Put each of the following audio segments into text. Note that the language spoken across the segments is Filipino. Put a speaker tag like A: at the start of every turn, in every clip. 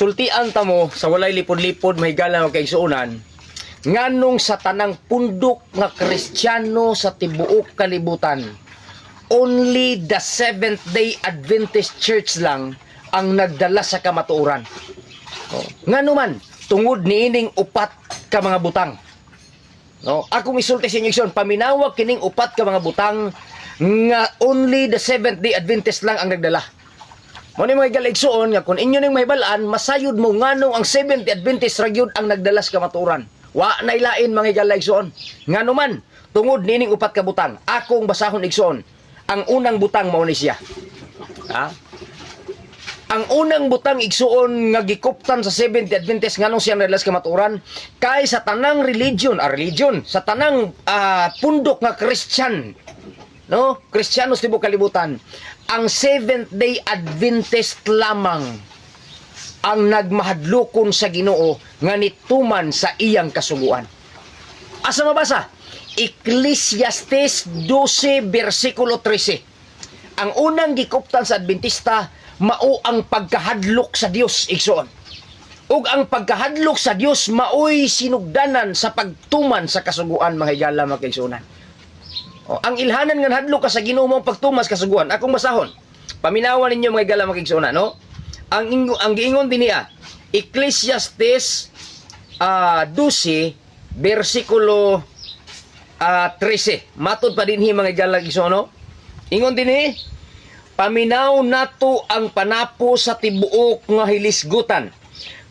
A: sultian ta mo sa walay lipod-lipod may gala kay suunan nganong sa tanang pundok nga kristyano sa tibuok kalibutan only the Seventh Day Adventist Church lang ang nagdala sa kamatuoran. Oh. Ngano man tungod niining upat ka mga butang. No, ako misulti sa inyo paminawag kining upat ka mga butang nga only the Seventh Day Adventist lang ang nagdala. Mo ni mga galigsoon nga kung inyo ning mahibalaan, masayod mo nganong ang Seventh Day Adventist ra gyud ang nagdala sa kamatuoran. Wa na ilain mga galigsoon. Ngano man tungod nining upat ka butang, akong basahon igsoon, ang unang butang mao ni siya. Ha? ang unang butang igsuon nga gikuptan sa Seventh Adventist nganong siya nalas kamaturan kay sa tanang religion, a religion, sa tanang ah, pundok nga Christian, no? Kristiyano sa tibuok kalibutan, ang Seventh Day Adventist lamang ang nagmahadlokon sa Ginoo nga nituman sa iyang kasuguan. Asa mabasa? Ecclesiastes 12 versikulo 13 ang unang gikuptan sa Adventista mao ang pagkahadlok sa Dios igsoon. Ug ang pagkahadlok sa Dios maoy sinugdanan sa pagtuman sa kasuguan mga higala mga. O, ang ilhanan nga hadlok ka sa Ginoo mong pagtumas kasuguan. Akong basahon. Paminawan ninyo mga higala mga kaigsunan, no? Ang ingo, ang giingon din niya Ecclesiastes ah 12 bersikulo ah 13. Matod pa din hi mga igsoon, no? Ingon din ni Paminaw nato ang panapo sa tibuok nga hilisgutan.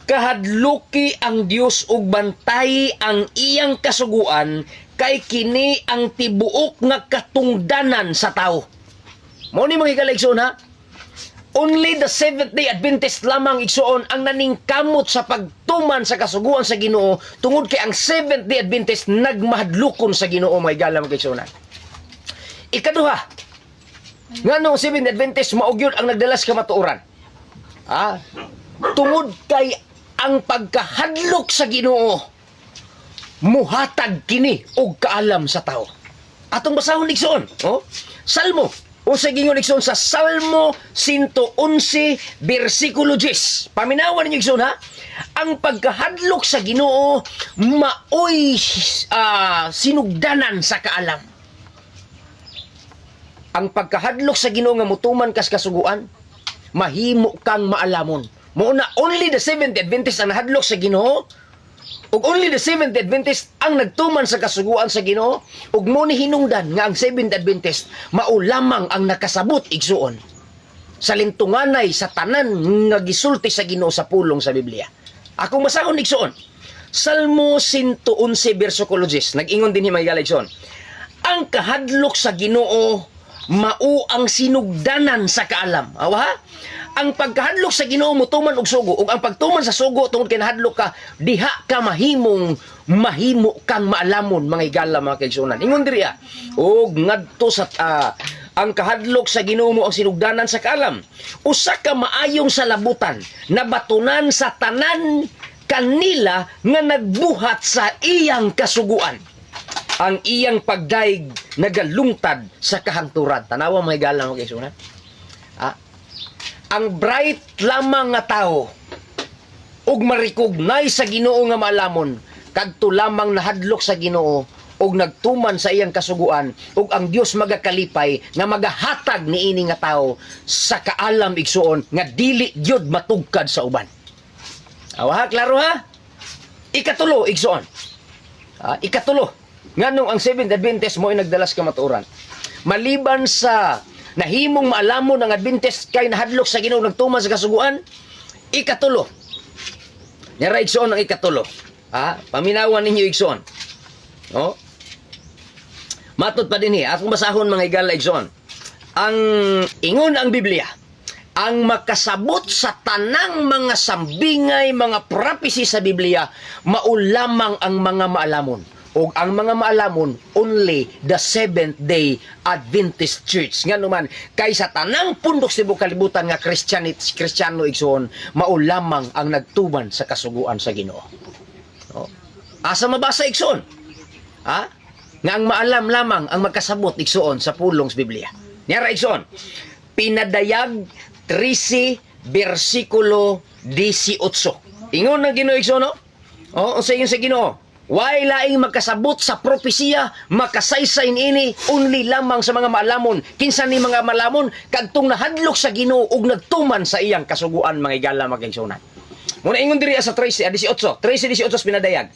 A: Kahadluki ang Dios ug bantay ang iyang kasuguan kay kini ang tibuok nga katungdanan sa tao. Mao ni mga kaligsoon ha. Only the Seventh Day Adventist lamang igsuon ang naningkamot sa pagtuman sa kasuguan sa Ginoo tungod kay ang Seventh Day Adventist nagmahadlukon sa Ginoo mga galam kaigsuonan. Ikaduha, nga nung Seventh Adventist maugyod ang nagdalas kamatuoran. Ha? Tungod kay ang pagkahadlok sa Ginoo muhatag kini og kaalam sa tao. Atong basahon ligsoon, oh? Salmo o sa gingon ligsoon sa Salmo 111 bersikulo 10. Paminawan ninyo ligsoon ha. Ang pagkahadlok sa Ginoo maoy ah, sinugdanan sa kaalam ang pagkahadlok sa Ginoo nga mutuman kas kasuguan mahimo kang maalamon mo na only the Seventh Adventist ang nahadlok sa Ginoo ug only the Seventh Adventist ang nagtuman sa kasuguan sa Ginoo. Ug mo ni hinungdan nga ang Seventh Adventist mao lamang ang nakasabot igsuon. Sa lintunganay sa tanan nga gisulti sa Ginoo sa pulong sa Biblia. Akong masahon igsuon. Salmo 111 bersikulo 10 nag-ingon din himay galigson ang kahadlok sa Ginoo mao ang sinugdanan sa kaalam. Awa? Ang pagkahadlok sa Ginoo mutuman og sugo ug ang pagtuman sa sugo tungod kay nahadlok ka diha ka mahimong mahimo kang maalamon mga higala mga kaigsunan. Ingon diri ah. Og ngadto sa ah, ang kahadlok sa Ginoo mo ang sinugdanan sa kaalam. Usa ka maayong salabutan na batunan sa tanan kanila nga nagbuhat sa iyang kasuguan ang iyang pagdaig nagalungtad sa kahangturan. Tanawa mga higala mga kaigsunan. Ah, ang bright lamang nga tao ug ma-recognize sa Ginoo nga maalamon kadto lamang nahadlok sa Ginoo ug nagtuman sa iyang kasuguan ug ang Dios magakalipay nga magahatag niini nga tao sa kaalam igsuon nga dili gyud matugkad sa uban. Awa klaro ha? Ikatulo igsuon. Ah, ikatulo. Nganong ang Seventh Adventist mo ay nagdalas kamatuoran. Maliban sa nahimong maalamon ang Adventist kay nahadlok sa Ginoo nagtuman sa kasuguan, ikatulo. Nyara igsoon ang ikatulo. Ha? Paminawan ninyo igsoon. No? Matod pa din hi, atong basahon mga higala igsoon. Ang ingon ang Biblia, ang makasabot sa tanang mga sambingay, mga prophecy sa Biblia, maulamang ang mga maalamon. O ang mga maalamon, only the Seventh Day Adventist Church. Nga naman, kaysa tanang pundok sa kalibutan nga Christianit, Kristiyano igsoon, maulamang ang nagtuban sa kasuguan sa Ginoo. No? Asa mabasa igsoon? Ha? Nga ang maalam lamang ang magkasabot igsoon sa pulong sa Biblia. Nyara igsoon, pinadayag 13 bersikulo 18. Ingon ng Ginoo igsoon no? Oh, unsa ingon sa Ginoo? Why laing magkasabot sa propesiya, makasaysay ini only lamang sa mga maalamon. Kinsa ni mga maalamon kadtong nahadlok sa Ginoo ug nagtuman sa iyang kasuguan mga igala magigsunan. Muna ingon diri sa 13 ah, 18, 13 18 pinadayag.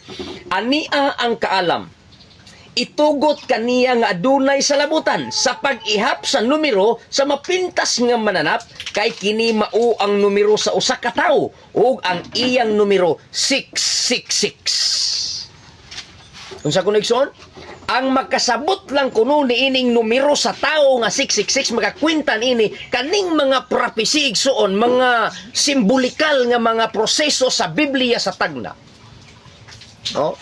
A: Ania ang kaalam itugot kaniya nga adunay sa labutan sa pag-ihap sa numero sa mapintas nga mananap kay kini mao ang numero sa usa ka tawo ug ang iyang numero 666 unsa kun igsoon ang magkasabot lang kuno ni ining numero sa tawo nga 666 makakwintan ini kaning mga prophecy igsoon mga simbolikal nga mga proseso sa Biblia sa tagna. No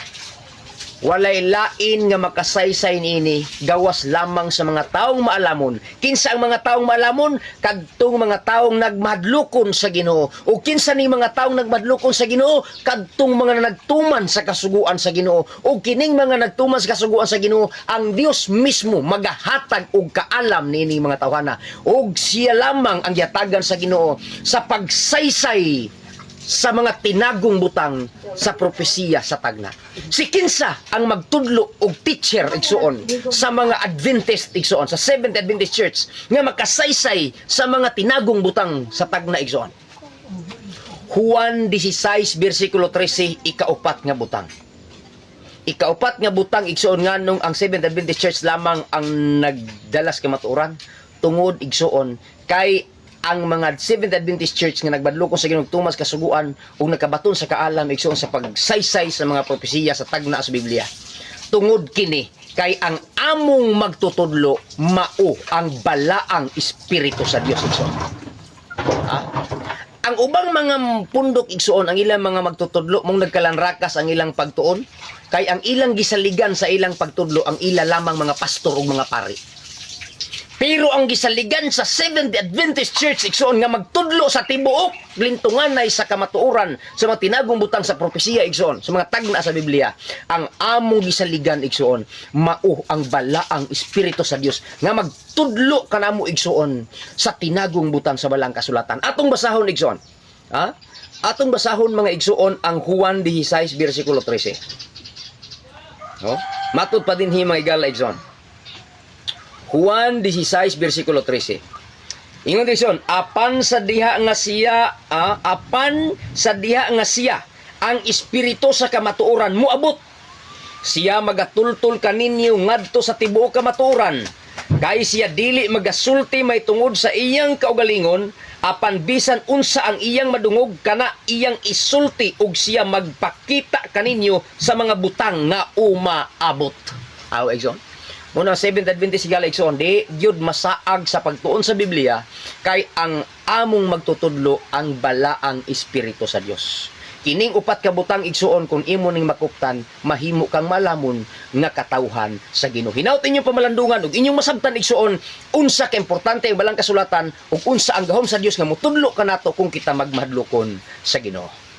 A: walay lain nga makasaysay ini gawas lamang sa mga taong maalamon. Kinsa ang mga taong maalamon? Kadtong mga taong nagmadlukon sa Ginoo. O kinsa ni mga taong nagmadlukon sa Ginoo? Kadtong mga nagtuman sa kasuguan sa Ginoo. O kining mga nagtuman sa kasuguan sa Ginoo ang Dios mismo magahatag og kaalam niini mga tawhana. Ug siya lamang ang yatagan sa Ginoo sa pagsaysay sa mga tinagong butang sa propesiya sa tagna. Si Kinsa ang magtudlo og teacher igsuon sa mga Adventist igsuon sa Seventh Adventist Church nga makasaysay sa mga tinagong butang sa tagna igsuon. Juan 16 bersikulo 13 ikaupat nga butang. Ikaupat nga butang igsuon nga nung ang Seventh Adventist Church lamang ang nagdalas ka matuoran tungod igsuon kay ang mga Seventh Adventist Church nga nagbadloko sa Ginoo tumas kasuguan ug nakabaton sa kaalam igsoon sa pagsaysay sa mga propesiya sa tagna sa Biblia. Tungod kini kay ang among magtutudlo mao ang balaang espiritu sa Dios igsoon. Ha? Ang ubang mga pundok igsuon ang ilang mga magtutudlo mong nagkalanrakas ang ilang pagtuon kay ang ilang gisaligan sa ilang pagtudlo ang ila lamang mga pastor ug mga pari. Pero ang gisaligan sa Seventh Adventist Church igsoon nga magtudlo sa tibuok lintungan nay sa kamatuoran sa mga tinagong butang sa propesiya igsoon sa mga tagna sa Biblia. Ang among gisaligan igsoon mao ang balaang espiritu sa Dios nga magtudlo kanamo igsoon sa tinagong butang sa balang kasulatan. Atong basahon igsoon ha? Atong basahon mga igsoon ang Juan 16 bersikulo 13 no matud pa din hi mga igsoon Juan 16 bersikulo 13. Ingon dison, apan sa diha nga siya, ah, apan sa diha nga siya ang espiritu sa kamatuoran moabot. Siya magatultol kaninyo ngadto sa tibuok kamatuoran. Kay siya dili magasulti may tungod sa iyang kaugalingon, apan bisan unsa ang iyang madungog kana iyang isulti ug siya magpakita kaninyo sa mga butang nga umaabot. Aw, exon. Muna 7th Adventist Gala Igsoon, di gyud masaag sa pagtuon sa Biblia kay ang among magtutudlo ang balaang espiritu sa Dios. Kining upat ka butang igsuon kung imo ning makuptan, mahimo kang malamon nga katawhan sa Ginoo. Hinaut inyong pamalandungan ug inyong masabtan igsuon unsa ka importante ang balang kasulatan ug unsa ang gahom sa Dios nga mutudlo kanato kung kita magmadlokon sa Ginoo.